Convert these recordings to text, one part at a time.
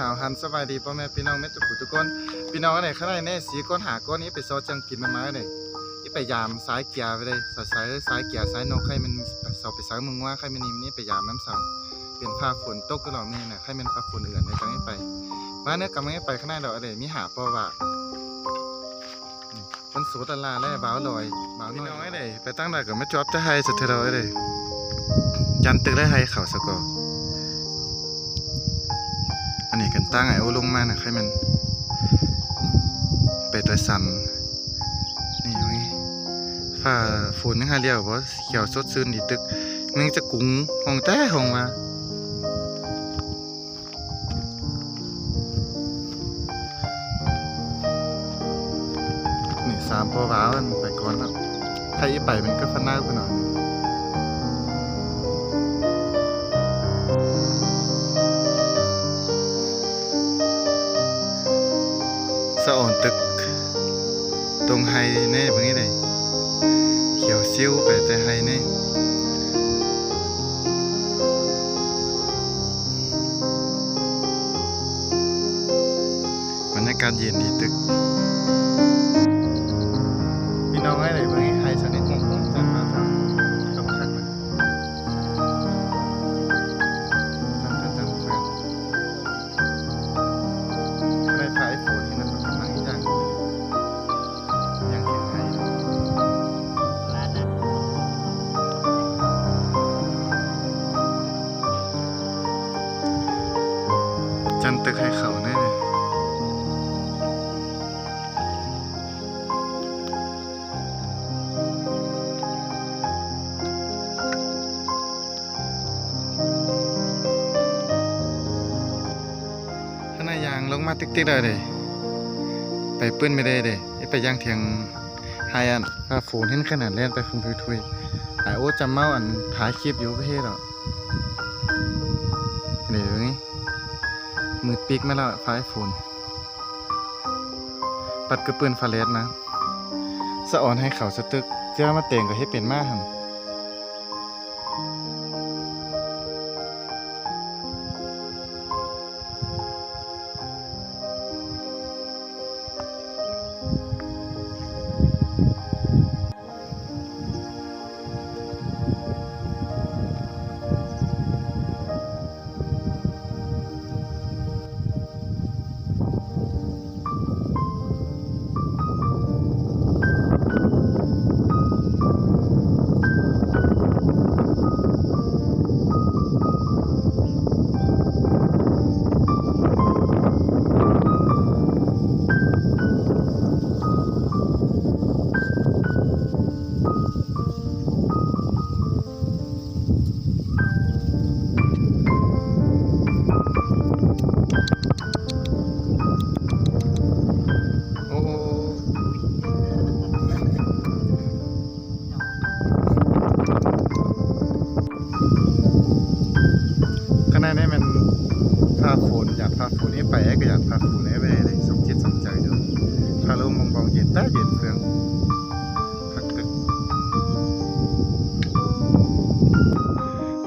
ข่าวหันสบายดีพ่อแม่พี่น้องแม่ทุกผู้ทุกคนพี่น้องอันไหนข้างในแน่สีก้นหาก้นนี้ไปซอจังกินมาไม้เลยนี่ไปยามสายเกียร์ไปเลยสายสายสายเกียร์สายนกให้มันสอบไปสายมึงว่าให้มันนิ่มนี่ไปยามน้ำเสาเป็นฟ้าฝนตกก็หรอกนี่นะให้มันฟ้าฝนเอื่อนในจังให้ไปมาเนี่ยกำลังให้ไปข้างในดอกอะไรมีหาปอว่าคนสูตรลาแล้วบ่าวลอยบ่าวน้อยเลยไปตั้งแต่กับแม่จอบจะให้สุดเทเราเลยจันตึกได้ให้เขาสกอ อันนี้กันตั้งไอโอลงมานะให้มันเป็ดไรสันนี่มั้ยฝ่าฝนนึงหาเรียวเพราะเขียวสดชื่นดีตึกมึงจะกุ้งห้องแต่ห้องมานี่สามพอว้าวมันไปก่อนแล้วใครอีไปมันก็ฟันหน้ากูหน่อย อ่อนตึก ตรงไฮแน่บางนี้เลยเขียวซิ้วไปแต่ไฮแน่บรรยากาศเย็นดีตึก พี่น้องไอ้ไหนบาง มาติ๊กๆเลยเลยไปปื้นไม่ได้เด้ไอ้ไปย่างเทียงไฮอันถ้าโฟนเห็นขนาดเล่นไปฟุ่มทุยๆไอโอจำเมาอันถ่ายคลิปอยู่ประเทศหรอเดี๋ยวนี้มือปิกมาแล้วไฟโฟนปัดกระปืนฟาเลสนะสะออนให้เขาสะตึกเจ้ามาเต่งก็ให้เป็นมากหัง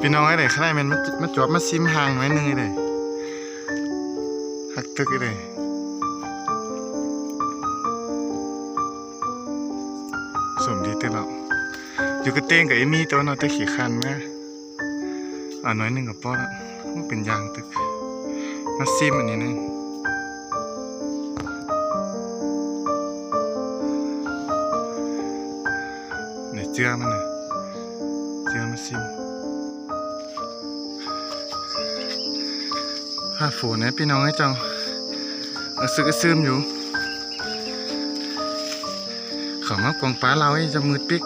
พี่น้องไอ้เลยข้างในมันมันจวบมาซิมห่างไว้หนึงไอ้เลยพักตึกไอ้เลยสมดีเตแล้วอยู่กับเต้งกับเอมี่ตัวนาะแต่ขี่คันมาอ่าน้อยหนึ่งกับป้อแล้วมันเป็นยางตึก มาซิมอันนี้นะเนี่ยเจือมันนะเจือมาซิมาฝนนะพี่น้องให้เจ้าเอาซึกซึมอยู่เขามากวางป้าเราไอ้จะมืดปิก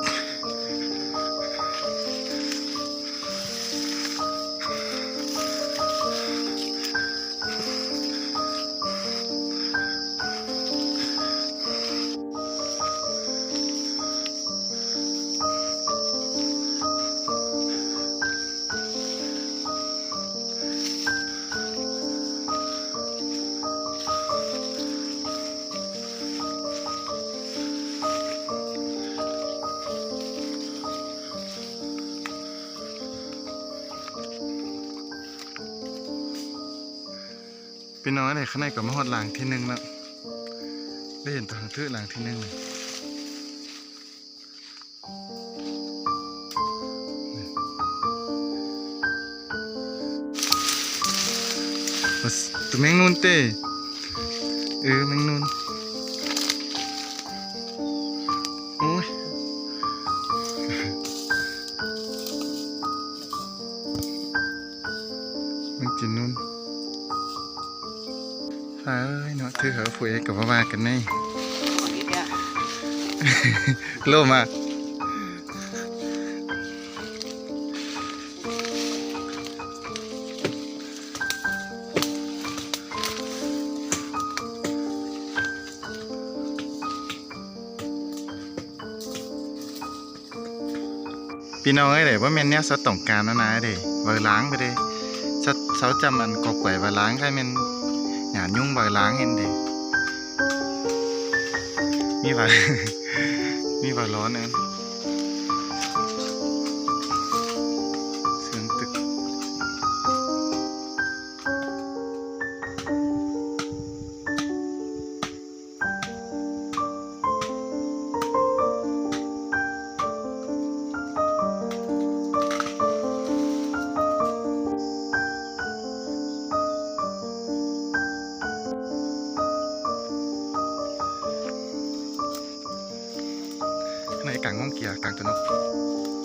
พี่น้อนอะไรข้างในก็มาหอดหลังที่หนึ่งแล้วได้เห็นทางทื่อหลังที่หนึ่งเลยตัวแมงนูนเต้เออแมงนูน เอ้ยเนาะถือเหอะฝุยกับว่าว่ากันในฝั่งนี้เนี่ยโลมาพี่น้องเอ้ยเดี๋ยวว่าแม่นเนี่ยสต้องการแล้วนะเดี๋ยวเวลล้างไปเด้สเสาจำอันกอกไก่เวล้างใครแมัน หยาดยุ่งเวล้างเห็นดิมีว่ามีว่าร้อนเองางในกลางห้องเกียร์กลางตัวนก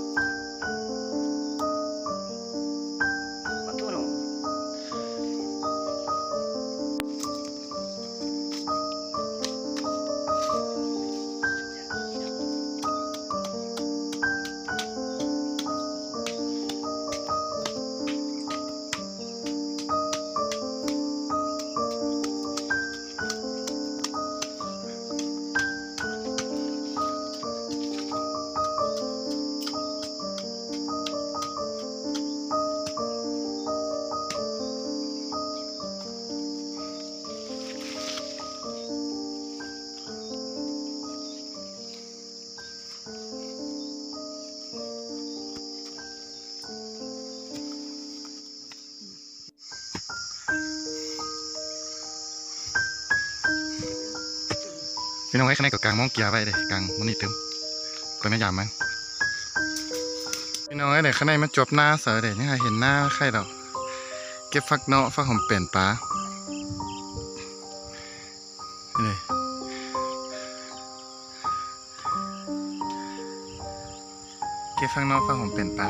พี่น้องไว้ข้างในกับกลางห้องเกียร์ไว้เลยกลางมันนี่ตึมก็ไม่ยามมันพี่น้องไว้เดี๋ยวข้างในมันจบหน้าเสือเดี๋ยวยังไงเห็นหน้าใครดอกเก็บฟักเนาะฟักหอมเปลี่ยนปลานี่เก็บฟักเนาะฟักหอมเปลี่ยนปลา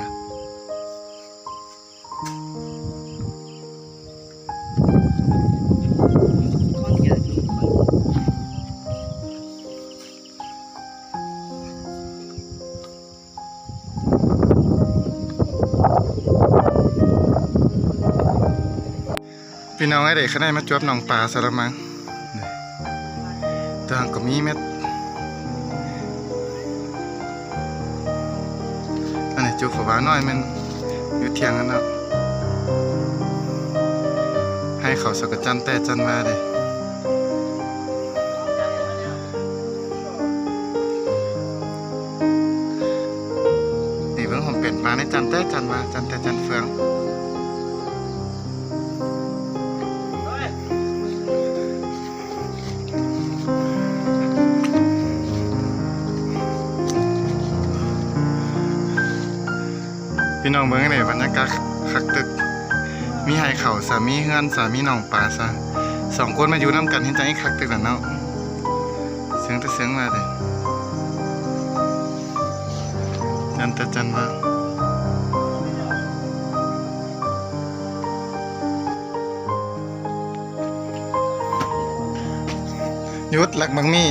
พี่น้องไอ้เด็กข้างในมาจวบหนองปลาสารมังต่หังก็มีเม็ดอันนี้จูฝาบ้าน้อยมันอยู่เทียงกันแล้วให้เขาสกัดจันแต่จันมาเลยนี่เพิ่งผมเปลี่ยนมาในจันแต่จันมาจันแต่จันเฟือง น้องเบิ่งได้บรรยากาศคักตึก มีไห้เขาสามีเฮือนสามีน้องปลาซะสองคนมาอยู่น้ำกันเห็นใจคักตึกแล้วเนาะเสียงตะเสียงมาเลยจันตะจันว่ายุดหลักบังมี่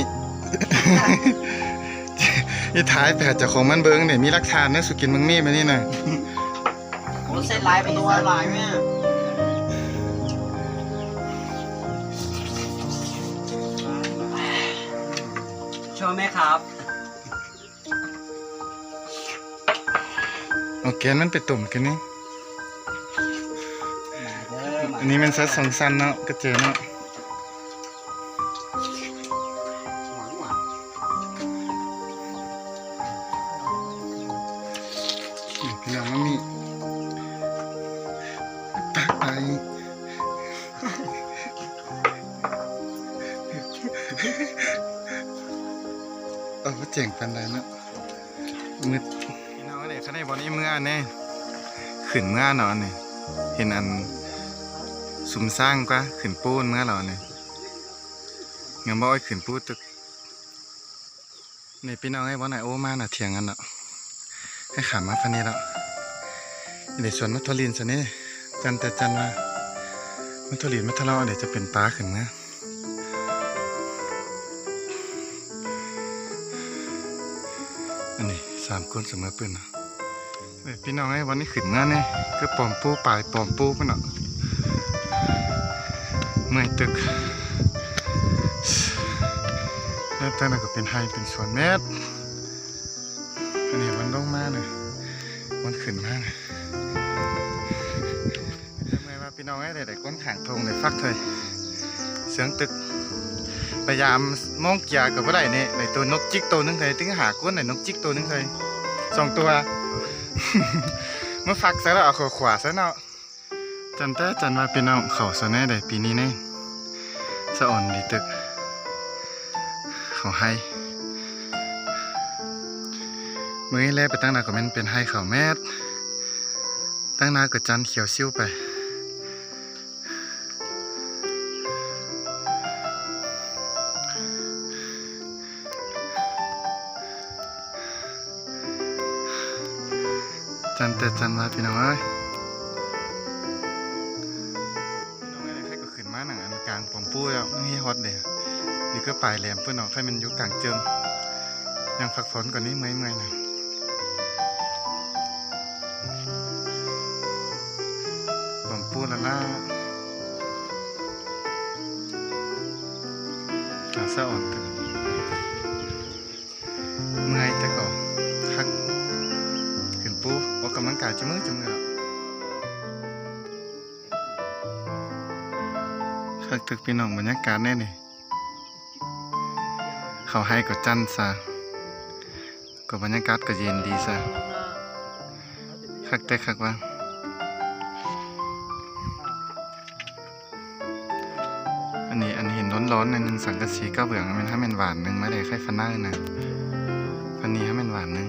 อีท้ายแผดจากของมันเบิงเนี่ยมีรักฐานนะสุกินบังมี่มานี่น่ะ เส้นลายประตูลายไหมอะชอบไหมครับโอเคนั่นไปตุ่มกันนี่เด้อมาอันนี้มันซัดสองสั้นเนาะก็เจอเนาะ ขึ้นเมื่อเนาะนี่ยเห็นอันซุมสร้างกว่าขึ้นปูนเมื่อเราเนี่ยเงี้ยบ่ไอ้ขึ้นปูตึกนี่พี่น้องไอ้บ่ไหนโอ้มาหน่ะเถียงกันเนาะให้ขามาพันนี้แล้วเดี๋ยวสวนมัทลินซะนี่จันแต่จันว่ามัทลินมัทเลาะเดี๋ยวจะเป็นปลาขึ้นนะอันนี้สามคนเสมอปืนเนาะ พี่น้องไอ้วันนี้ขึ้นงานนี่ก็ปอมปูปลายปอมปูปะเนาะเมื่อยตึกแล้วแต่นั้นก็เป็นไฮเป็นสวนแมสอันนี้วันลงมาเนี่ยวันขึ้นมาเนี่ยทำไมว่าพี่น้องไอ้ได้ก้นขางทงเลยฟักเถยเสียงตึกพยายามมองเกียร์กับว่าไรเนี่ยในตัวนกจิกตัวหนึงเลยถึงหาก้นในนกจิกตัวหนึงเลยสองตัว มื่อฟักซะแล้วเอาขวาขวาซะเนาะจันแต่จันว่าเป็นเอาเขาซะแน่เลยปีนี้แน่สะอ่อนดีตึก เขาให้มือแรกไปตั้งนาก็แมันเป็นให้เขาแมดตั้งนาก็จันเขียวซิ่วไป จันแต่จันว่าพี่น้องเอ้ยพี่น้องเอ้ยใครก็ขึ้นมาหนังอันกลางปองปูแล้วนี่ฮอตเดียอยู่ก็ปลายแหลมเพื่อนน้องใครมันอยู่กลางเจิงยังพักฝนก่อนนี้เมื่อยเมื่อยๆน่อยปองปูละล่าอาเศร้าอ่อนตึกเมื่อย ออกกำลังกายจะมือจะมือแล้วคักตึกพี่น้องบรรยากาศแน่นี่เขาให้ก็จันซะก็บรรยากาศก็เย็นดีซะคักแต่คักว่าอันนี้อันเห็นร้อนๆในหนึ่งสังกะสีก็เบื่อมันให้มันหวานหนึ่งไม่ได้ไข่ฟันหน้านะพันนี้ให้มันหวานหนึ่ง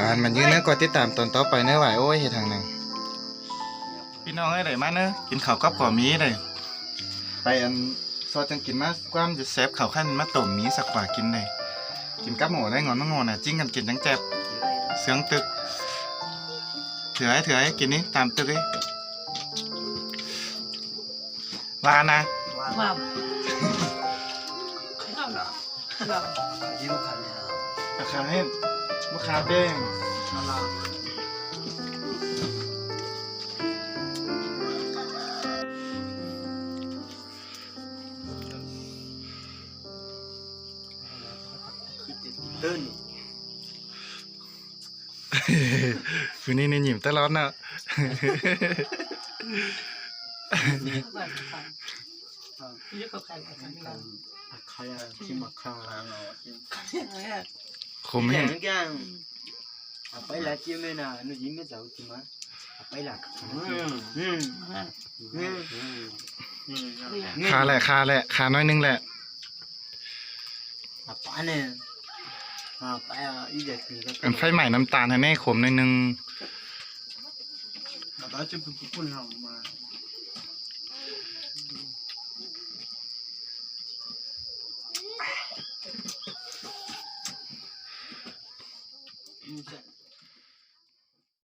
อ่านมันยืนเนื้อกดติดตามตอนต่อไปเนื้อไหวโอ้ยเฮ็ดทางหนึงพี่น้องไอ้ไดมาเนื้อะกินข้าวกับก่อมีเลยไปอันซอจังกินมาความจะแซ่บข้าวขั้นมาต้มหมีสักกว่ากินเลยกินกับหมูได้งอนมางอนน่ะจิ้งกันกินจังแจ็บเสียงตึกถือให้ถือให้กินนี่ตามตึกนี่ว่านะ Wow. ราคาให้ราคาเด้งตื้นคืนนี้นี่หยิ มตลอดเนาะใครอะที่มาข้างหลังเหรอคมแห้งกันไปละจิ้มเลยนะหนูยิ้มไม่เจ้าจิ้ มมั้ยไปละอืมอืมอืมอืมคาแหละคาแหละคาน้อยนึงแหละอะป้าเนี่ยอะไปอะอีเด็กนี่ก็อันไฟใหม่น้ำตาลให้แน่ขมหน่อยนึงป้าจะเ